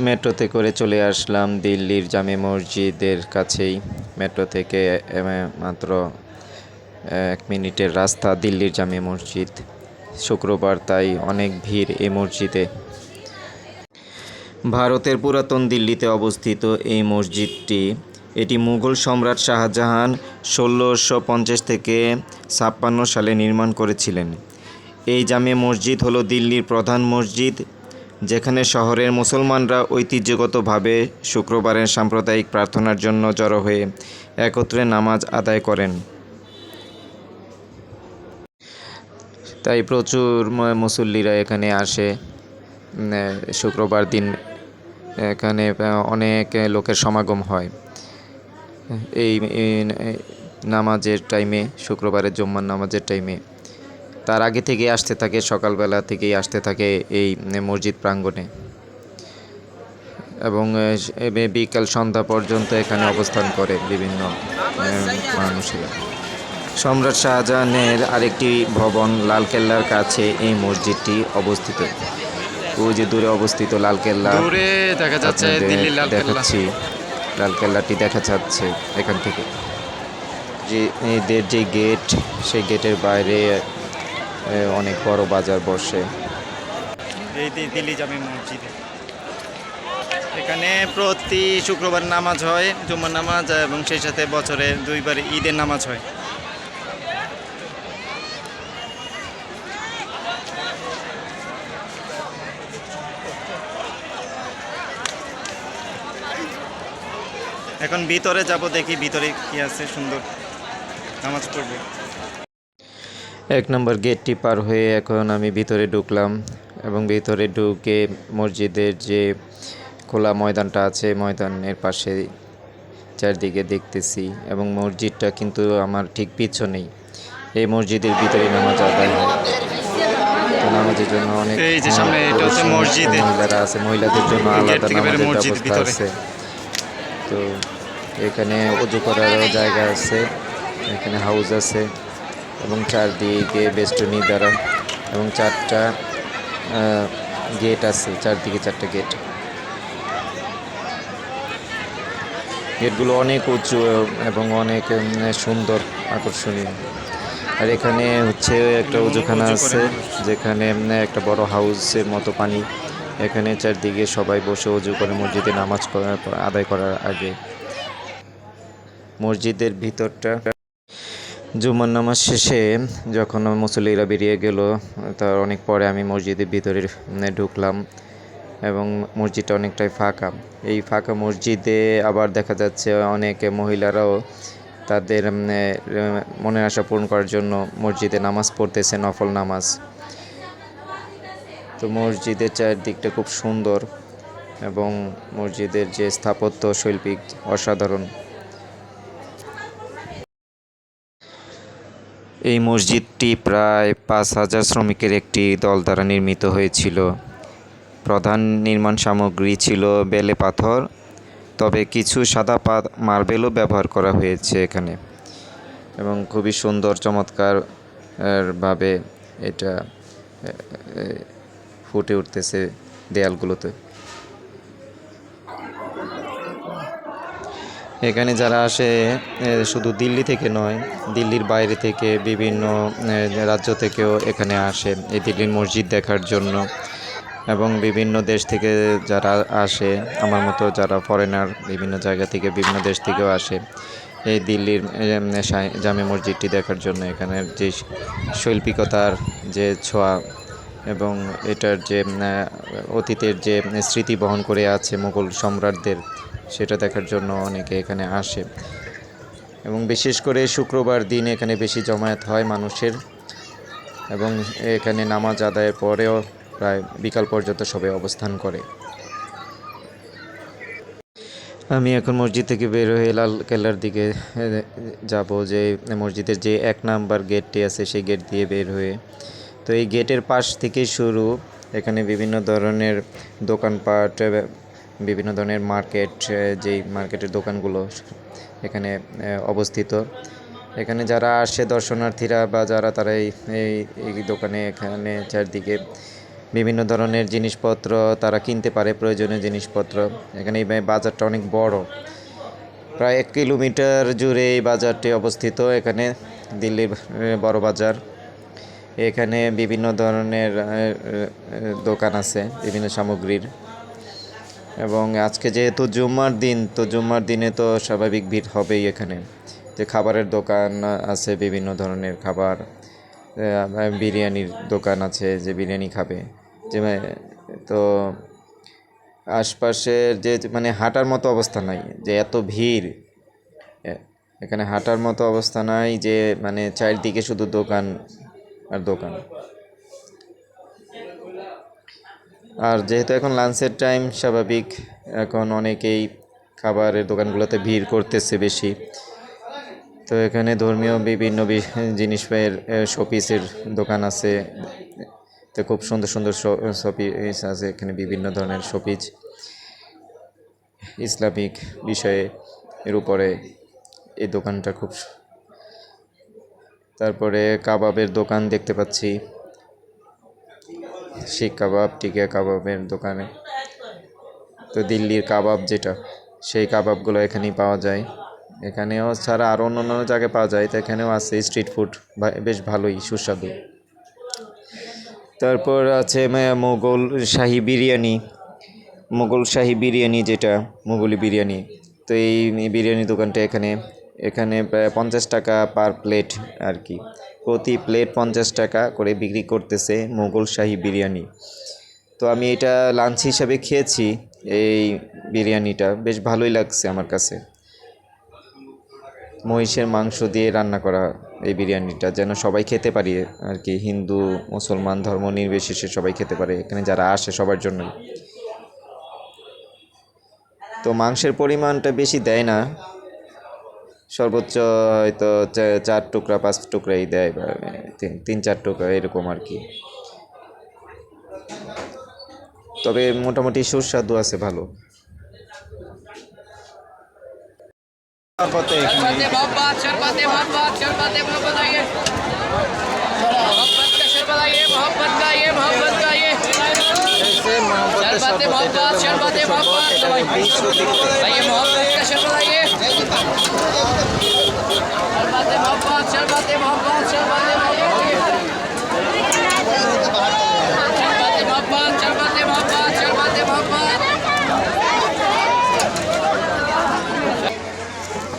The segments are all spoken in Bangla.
মেট্রোতে করে চলে আসলাম দিল্লির জামে মসজিদের কাছেই। মেট্রো থেকে মাত্র এক মিনিটের রাস্তা দিল্লির জামে মসজিদ। শুক্রবার তাই অনেক ভিড় এই মসজিদে। ভারতের পুরাতন দিল্লিতে অবস্থিত এই মসজিদটি, এটি মুঘল সম্রাট শাহজাহান ষোলোশো পঞ্চাশ থেকে ছাপ্পান্ন সালে নির্মাণ করেছিলেন। এই জামে মসজিদ হলো দিল্লির প্রধান মসজিদ। যেখানে শহরের মুসলমানরা ঐতিহ্যগতভাবে শুক্রবারের সাম্প্রদায়িক প্রার্থনার জন্য জড়ো হয়ে একত্রে নামাজ আদায় করেন। তাই প্রচুর মুসল্লিরা এখানে আসে। শুক্রবার দিন এখানে অনেক লোকের সমাগম হয়। এই নামাজের টাইমে, শুক্রবারের জুম্মার নামাজের টাইমে। তার আগে থেকে আসতে থাকে সকালবেলা থেকেই আসতে থাকে এই মসজিদ প্রাঙ্গণে। এবং বিকাল সন্ধ্যা পর্যন্ত এখানে অবস্থান করে বিভিন্ন মানুষেরা। সম্রাট শাহজাহানের আরেকটি ভবন লালকেল্লার কাছে এই মসজিদটি অবস্থিত। ওই যে দূরে অবস্থিত লালকেল্লা দূরে দেখা যাচ্ছে দেখাচ্ছি লালকেল্লাটি দেখা যাচ্ছে এখান থেকে। যে এদের যে গেট সেই গেটের বাইরে অনেক বড় বাজার বসে। দিল্লি জামে মসজিদে। এখানে প্রতি শুক্রবার নামাজ হয়, জুম্মার নামাজ, এবং সেই সাথে বছরে দুইবার ঈদের নামাজ হয়। এখন ভিতরে যাব দেখি ভিতরে কি আছে সুন্দর। নামাজ পড়ব। এক নম্বর গেটটি পার হয়ে এখন আমি ভিতরে ঢুকলাম এবং ভিতরে ঢুকে মসজিদের যে খোলা ময়দানটা আছে ময়দানের পাশে চারদিকে দেখতেছি এবং মসজিদটা কিন্তু আমার ঠিক পিছনেই। এই মসজিদের ভিতরে নামাজ আদায় হয়। নামাজের জন্য অনেক এই যে সামনে এটা হচ্ছে পুরুষ মহিলারা আছে মহিলাদের জন্য আলাদা নামাজের ব্যবস্থা আছে। তো এখানে অজু করারও জায়গা আছে এখানে হাউস আছে। এবং চারদিকে বেষ্টনী দ্বারা এবং চারটা গেট আছে চারদিকে চারটা গেট গেটগুলো অনেক উঁচু এবং অনেক সুন্দর আকর্ষণীয়। আর এখানে হচ্ছে একটা উজুখানা আছে যেখানে একটা বড় হাউসের মতো পানি। এখানে চারদিকে সবাই বসে উজু করে মসজিদে নামাজ করার আদায় করার আগে। মসজিদের ভিতরটা জুমার নামাজ শেষে যখন মুসল্লিরা বেরিয়ে গেল, তার অনেক পরে আমি মসজিদের ভিতরে ঢুকলাম এবং মসজিদটা অনেকটাই ফাঁকা। এই ফাঁকা মসজিদে আবার দেখা যাচ্ছে অনেক মহিলারাও তাদের মনের আশা পূরণ করার জন্য মসজিদে নামাজ পড়তেছে, নফল নামাজ। তো মসজিদের চারদিকটা খুব সুন্দর এবং মসজিদের যে স্থাপত্য, শৈল্পিক, অসাধারণ। এই মসজিদটি প্রায় পাঁচ হাজার শ্রমিকের একটি দল দ্বারা নির্মিত হয়েছিল। প্রধান নির্মাণ সামগ্রী ছিল বেলে পাথর, তবে কিছু সাদা পা মার্বেলও ব্যবহার করা হয়েছে এখানে। এবং খুবই সুন্দর চমৎকার ভাবে এটা ফুটে উঠতেছে দেয়ালগুলোতে। এখানে যারা আসে শুধু দিল্লি থেকে নয়, দিল্লির বাইরে থেকে বিভিন্ন রাজ্য থেকেও এখানে আসে এই দিল্লির মসজিদ দেখার জন্য। এবং বিভিন্ন দেশ থেকে যারা আসে, আমার মতো যারা ফরেনার বিভিন্ন জায়গা থেকে বিভিন্ন দেশ থেকেও আসে, এই দিল্লির জামে মসজিদটি দেখার জন্য এখানের যে শৈল্পিকতার যে ছোঁয়া এবং এটার যে অতীতের যে স্মৃতি বহন করে আছে মুঘল সম্রাটদের সেটা দেখার জন্য অনেকে এখানে আসে। এবং বিশেষ করে শুক্রবার দিন এখানে বেশি জমায়েত হয় মানুষের। এবং এখানে নামাজ আদায়ের পরেও প্রায় বিকাল পর্যন্ত সবাই অবস্থান করে। আমি এখন মসজিদ থেকে বের হয়ে লাল কেল্লার দিকে যাব যে মসজিদের যে এক নাম্বার গেটটি আছে সেই গেট দিয়ে বের হয়ে। তো এই গেটের পাশ থেকে শুরু এখানে বিভিন্ন ধরনের দোকানপাট বিভিন্ন ধরনের মার্কেট যেই মার্কেটের দোকানগুলো এখানে অবস্থিত। এখানে যারা আসে দর্শনার্থীরা বা যারা তারা এই এই দোকানে, এখানে চারদিকে বিভিন্ন ধরনের জিনিসপত্র তারা কিনতে পারে, প্রয়োজনীয় জিনিসপত্র। এখানে এই বাজারটা অনেক বড়। প্রায় এক কিলোমিটার জুড়ে এই বাজারটি অবস্থিত। এখানে দিল্লির বড় বাজার। এখানে বিভিন্ন ধরনের দোকান আছে, বিভিন্ন সামগ্রীর। এবং আজকে যেহেতু জুম্মার দিন, তো জুম্মার দিনে তো স্বাভাবিক ভিড় হবেই এখানে। যে খাবারের দোকান আছে, বিভিন্ন ধরনের খাবার বিরিয়ানির দোকান আছে যে বিরিয়ানি খাবে। যে তো আশপাশের যে মানে হাঁটার মতো অবস্থা নাই, যে এত ভিড়। এখানে হাঁটার মতো অবস্থা নাই যে মানে চারিদিকে শুধু দোকান আর দোকান। আর যেহেতু এখন লাঞ্চের টাইম স্বাভাবিক, এখন অনেকেই খাবারের দোকানগুলোতে ভিড় করতেছে বেশি। তো এখানে ধর্মীয় বিভিন্ন জিনিসের শোপিসের দোকান আছে। তো খুব সুন্দর সুন্দর শোপিস আছে এখানে বিভিন্ন ধরনের শোপিস ইসলামিক বিষয়ে এর উপরে এই দোকানটা খুব তারপরে কাবাবের দোকান দেখতে পাচ্ছি। শিখ কাবাব, টিকা কাবাবের দোকানে। তো দিল্লির কাবাব যেটা, সেই কাবাবগুলো এখানেই পাওয়া যায়। এখানেও ছাড়া আরও অন্য অন্য জায়গায় পাওয়া যায়, তো এখানেও আছে স্ট্রিট ফুড বেশ ভালোই, সুস্বাদু। তারপর আছে মোগল শাহি বিরিয়ানি। মোগল শাহি বিরিয়ানি যেটা, মোগলি বিরিয়ানি। তো এই বিরিয়ানি দোকানটা এখানে এখানে পঞ্চাশ টাকা পার প্লেট আর কি প্রতি প্লেট পঞ্চাশ টাকা করে বিক্রি করতেছে মোগল শাহি বিরিয়ানি। তো আমি এটা লাঞ্চ হিসাবে খেয়েছি এই বিরিয়ানিটা। বেশ ভালোই লাগছে আমার কাছে। মহিষের মাংস দিয়ে রান্না করা এই বিরিয়ানিটা যেন সবাই খেতে পারি আর কি হিন্দু, মুসলমান, ধর্ম নির্বিশেষে সবাই খেতে পারে। এখানে যারা আসে সবার জন্যই। তো মাংসের পরিমাণটা বেশি দেয় না। সর্বোচ্চ হয়তো চা- চার টুকরা পাঁচ টুকরাই দেয় বা তিন তিন চার টুকরা এরকম আর কি তবে মোটামুটি সুস্বাদু আছে ভালো তারপরে এখানে शरबत मोहब्बत शरबत मोहब्बत शरबत मोहब्बत आइए मोहब्बत का शरबत आइए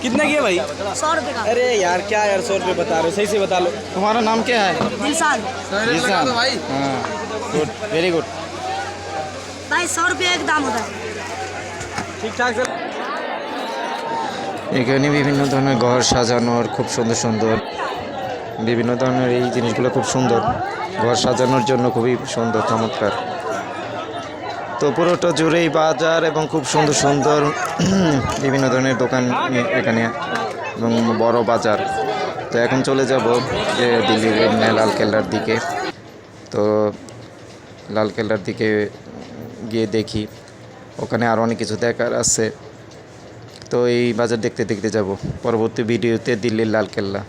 कितना किया भाई? सौ रुपये का। अरे यार क्या यार सौ रुपये बता रहे हो सही से बता लो। तुम्हारा नाम क्या है? दिलसान निशान। हाँ गुड वेरी गुड भाई सौ रुपये एक दाम होता है ठीक ठाक सर? এখানে বিভিন্ন ধরনের ঘর সাজানোর খুব সুন্দর সুন্দর। বিভিন্ন ধরনের এই জিনিসগুলো খুব সুন্দর। ঘর সাজানোর জন্য খুবই সুন্দর, চমৎকার। তো পুরোটা জুড়েই বাজার এবং খুব সুন্দর সুন্দর বিভিন্ন ধরনের দোকান এখানে এবং বড় বাজার। তো এখন চলে যাব যে দিল্লির লাল কেল্লার দিকে। তো লাল কেল্লার দিকে গিয়ে দেখি। ওখানে আরও অনেক কিছু দেখার আছে। তো এই বাজার দেখতে দেখতে যাব। পরবর্তী ভিডিওতে দিল্লির লালকেল্লা